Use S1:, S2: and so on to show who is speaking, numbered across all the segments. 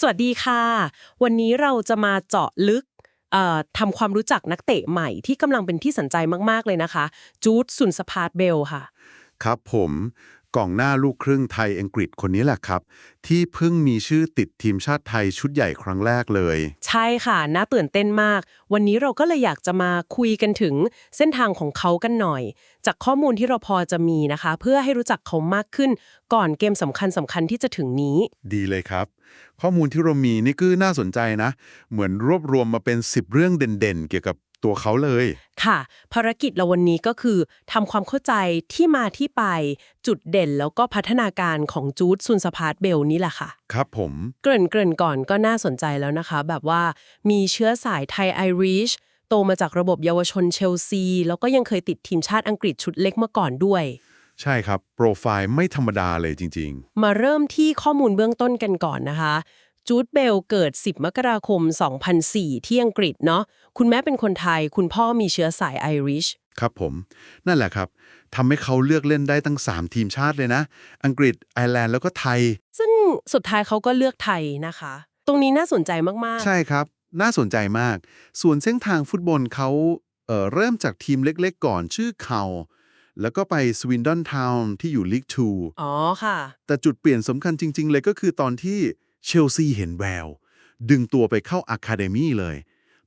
S1: สวัสดีค่ะ วันนี้เราจะมาเจาะลึกเอ่อทำความรู้จักนักเตะใหม่ที่กำลังเป็นที่สนใจมาก ๆ เลยนะคะ จูดสุนสพาร์ตเบลค่ะ
S2: ครับผม กองหน้าลูกครึ่งไทยอังกฤษคนนี้แหละครับ ที่เพิ่งมีชื่อติดทีมชาติไทยชุดใหญ่ครั้งแรกเลย
S1: ใช่ค่ะ น่าตื่นเต้นมาก วันนี้เราก็เลยอยากจะมาคุยกันถึงเส้นทางของเขากันหน่อย จากข้อมูลที่เราพอจะมีนะคะ เพื่อให้รู้จักเขามากขึ้น ก่อนเกมสำคัญสำคัญๆที่จะถึงนี้
S2: ดีเลยครับ ข้อมูลที่เรามีนี่ก็น่าสนใจนะ เหมือนรวบรวมมาเป็น 10 เรื่องเด่นๆ เกี่ยวกับ ตัวเขาเลย
S1: ค่ะ ภารกิจเราวันนี้ก็คือทำความเข้าใจที่มาที่ไป จุดเด่นแล้วก็พัฒนาการของจูดซุนสพาร์ตเบลนี่แหละค่ะ
S2: ครับผม
S1: เกริ่นเกริ่นก่อนก็น่าสนใจแล้วนะคะ แบบว่ามีเชื้อสายไทยไอริชโตมาจากระบบเยาวชนเชลซี แล้วก็ยังเคยติดทีมชาติอังกฤษชุดเล็กมาก่อนด้วย
S2: ใช่ครับ โปรไฟล์ไม่ธรรมดาเลยจริง
S1: มาเริ่มที่ข้อมูลเบื้องต้นกันก่อนนะคะ จูดเบลเกิด 10 มกราคม 2004 ที่อังกฤษเนาะคุณแม่เป็นคนไทย คุณพ่อมีเชื้อสายไอริช
S2: ๆครับผม นั่นแหละครับทำให้เขาเลือกเล่นได้ตั้ง 3 ทีมชาติเลยนะ อังกฤษ ไอร์แลนด์แล้วก็ไทย
S1: ซึ่งสุดท้ายเขาก็เลือกไทยนะคะ ตรงนี้น่าสนใจมาก
S2: ใช่ครับ น่าสนใจมาก ส่วนเส้นทางฟุตบอลเขาเอ่อเริ่มจากทีมเล็กๆ ก่อนชื่อเขาแล้วก็ไปสวินดอนทาวน์ที่อยู่ลีก
S1: ๆอ๋อค่ะ
S2: 2แต่จุดเปลี่ยนสำคัญจริง ๆ เลยก็คือตอนที่ เชลซีเห็นแวว ดึงตัวไปเข้าอะคาเดมี่เลย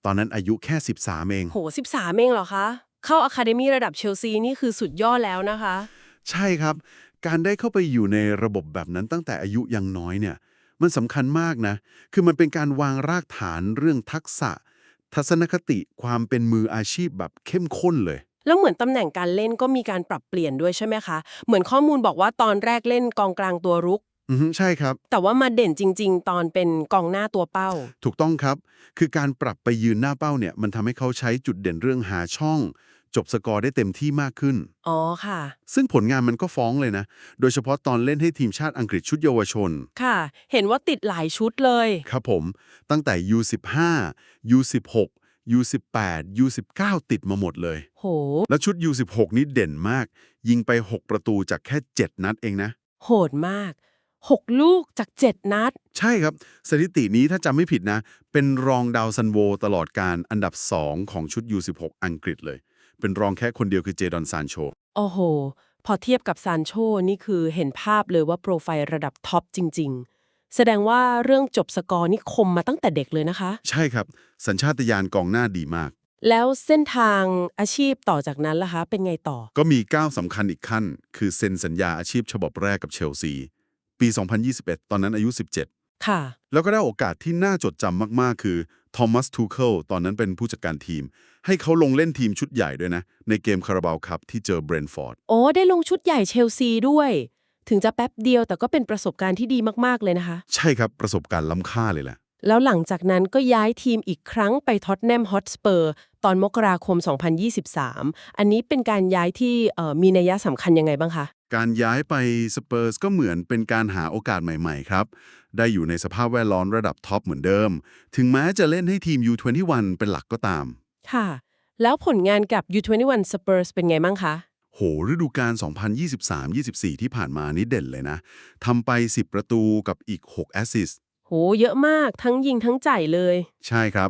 S2: ตอนนั้นอายุแค่ 13 เอง
S1: โห 13 เองเหรอคะ เข้าอะคาเดมี่ระดับเชลซีนี่คือสุดยอดแล้วนะคะ
S2: ใช่ครับ การได้เข้าไปอยู่ในระบบแบบนั้นตั้งแต่อายุยังน้อยเนี่ย มันสำคัญมากนะ คือมันเป็นการวางรากฐานเรื่องทักษะ ทัศนคติความเป็นมืออาชีพแบบเข้มข้นเลย
S1: แล้วเหมือนตำแหน่งการเล่นก็มีการปรับเปลี่ยนด้วยใช่ไหมคะ เหมือนข้อมูลบอกว่าตอนแรกเล่นกองกลางตัวรุก
S2: อือฮึใช่ครับ
S1: แต่ว่ามาเด่นจริง ๆ ตอนเป็นกองหน้าตัวเป้า
S2: ถูกต้องครับ คือการปรับไปยืนหน้าเป้าเนี่ย มันทำให้เขาใช้จุดเด่นเรื่องหาช่อง จบสกอร์ได้เต็มที่มากขึ้น
S1: อ๋อค่ะ
S2: ซึ่งผลงานมันก็ฟ้องเลยนะ โดยเฉพาะตอนเล่นให้ทีมชาติอังกฤษชุดเยาวชน
S1: ค่ะ เห็นว่าติดหลายชุดเลย
S2: ครับผม ตั้งแต่ U15 U16 U18 U19 ติดมาหมดเลย
S1: โห
S2: แล้วชุด U16 นี่เด่นมาก ยิงไป 6 ประตูจากแค่ 7 นัดเองนะ
S1: โหดมาก 6 ลูกจาก 7 นัด
S2: ใช่ครับ สถิตินี้ถ้าจำไม่ผิดนะ เป็นรองดาวซันโวตลอดการอันดับ 2 ของชุด U16 อังกฤษเลย เป็นรองแค่คนเดียวคือเจดอนซานโช
S1: โอ้โห พอเทียบกับซานโชนี่คือเห็นภาพเลยว่าโปรไฟล์ระดับท็อปจริง ๆ แสดงว่าเรื่องจบสกอร์นี่คมมาตั้งแต่เด็กเลยนะคะ
S2: ใช่ครับ สัญชาตญาณกองหน้าดีมาก
S1: แล้วเส้นทางอาชีพต่อจากนั้นล่ะคะ เป็นไงต่อ
S2: ก็มีก้าวสำคัญอีกขั้น คือเซ็นสัญญาอาชีพฉบับแรกกับเชลซี ปี 2021 ตอนนั้นอายุ 17
S1: ค่ะ
S2: แล้วก็ได้โอกาสที่น่าจดจำมาก ๆ คือทอมัสทูเคิลตอนนั้นเป็นผู้จัดการทีม ให้เขาลงเล่นทีมชุดใหญ่ด้วยนะ ในเกมคาราบาวคัพที่เจอเบรนท์ฟอร์ด
S1: โอ้ได้ลงชุดใหญ่เชลซีด้วย ถึงจะแป๊บเดียวแต่ก็เป็นประสบการณ์ที่ดีมาก ๆ เลยนะคะ
S2: ใช่ครับประสบการณ์ล้ำค่าเลยแหละ
S1: แล้วหลังจากนั้นก็ย้ายทีมอีกครั้งไปท็อตแนมฮอตสเปอร์ตอนมกราคม 2023 อันนี้เป็นการย้ายที่เอ่อมีนัยสำคัญยังไงบ้างคะ
S2: การย้ายไปสเปอร์สก็เหมือนเป็นการหาโอกาสใหม่ ๆ ครับ ได้อยู่ในสภาพแวดล้อมระดับท็อปเหมือนเดิม ถึงแม้จะเล่นให้ทีม U21 เป็นหลักก็ตาม
S1: ค่ะ แล้วผลงานกับ U21 Spurs เป็นไงบ้างคะ
S2: โหฤดูกาล 2023-24 ที่ผ่านมานี่เด่นเลยนะทำไป 10 ประตูกับอีก 6 แอสซิสต์
S1: โห เยอะมากทั้งยิงทั้งจ่ายเลย
S2: ใช่ครับ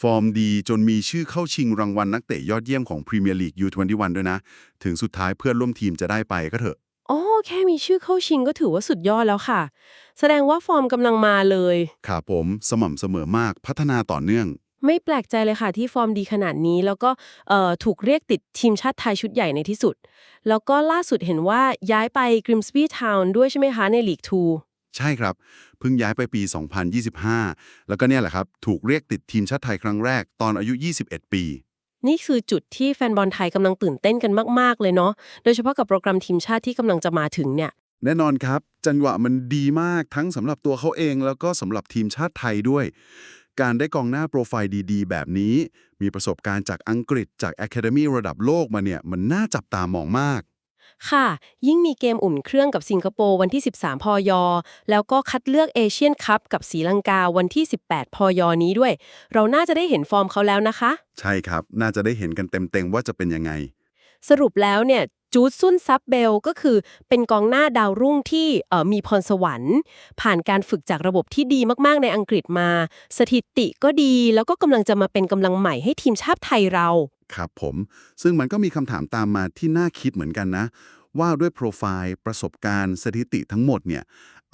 S2: ฟอร์มดีจนมีชื่อเข้าชิงรางวัลนักเตะยอดเยี่ยมของพรีเมียร์ลีก U21 ด้วยนะ ถึงสุดท้ายเพื่อนร่วมทีมจะได้ไปก็เถอะ
S1: อ๋อแค่มีชื่อเข้าชิงก็ถือว่าสุดยอดแล้วค่ะ แสดงว่าฟอร์มกำลังมาเลย
S2: ครับผมสม่ำเสมอมากพัฒนาต่อเนื่อง
S1: ไม่แปลกใจเลยค่ะที่ฟอร์มดีขนาดนี้ แล้วก็เอ่อถูกเรียกติดทีมชาติไทยชุดใหญ่ในที่สุด แล้วก็ล่าสุดเห็นว่าย้ายไปกริมสปีทาวน์ด้วยใช่ไหมคะในลีก
S2: ใช่ครับ เพิ่งย้ายไปปี 2025 แล้วก็เนี่ยแหละครับ ถูกเรียกติดทีมชาติไทยครั้งแรกตอนอายุ 21 ปี
S1: 2นี่คือจุดที่แฟนบอลไทยกำลังตื่นเต้นกันมาก ๆ เลยเนาะ โดยเฉพาะกับโปรแกรมทีมชาติที่กำลังจะมาถึงเนี่ย
S2: แน่นอนครับ จังหวะมันดีมากทั้งสำหรับตัวเขาเองแล้วก็สำหรับทีมชาติไทยด้วย การได้กองหน้าโปรไฟล์ดีๆ แบบนี้ มีประสบการณ์จากอังกฤษจาก Academy ระดับโลกมาเนี่ยมันน่าจับตามองมาก
S1: ค่ะ ยิ่งมีเกมอุ่นเครื่องกับสิงคโปร์วันที่ 13พยแล้วก็คัดเลือกเอเชียนคัพกับศรีลังกาวันที่ 18พยนี้ด้วย เราน่าจะได้เห็นฟอร์มเขาแล้วนะคะ
S2: ใช่ครับ น่าจะได้เห็นกันเต็มๆว่าจะเป็นยังไง
S1: สรุปแล้วเนี่ยจูดซุนซับเบลก็คือเป็นกองหน้าดาวรุ่งที่เอ่อมีพรสวรรค์ ผ่านการฝึกจากระบบที่ดีมากๆในอังกฤษมา สถิติก็ดีแล้วก็กำลังจะมาเป็นกำลังใหม่ให้ทีมชาติไทยเรา
S2: ครับผม ซึ่งมันก็มีคำถามตามมาที่น่าคิดเหมือนกันนะ ว่าด้วยโปรไฟล์ ประสบการณ์ สถิติทั้งหมดเนี่ย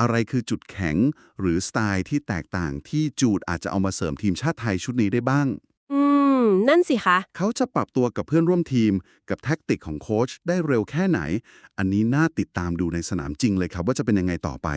S2: อะไรคือจุดแข็งหรือสไตล์ที่แตกต่างที่จูดอาจจะเอามาเสริมทีมชาติไทยชุดนี้ได้บ้าง
S1: อืม นั่นสิคะ
S2: เขาจะปรับตัวกับเพื่อนร่วมทีม กับแท็กติกของโค้ชได้เร็วแค่ไหน อันนี้น่าติดตามดูในสนามจริงเลยครับว่าจะเป็นยังไงต่อไป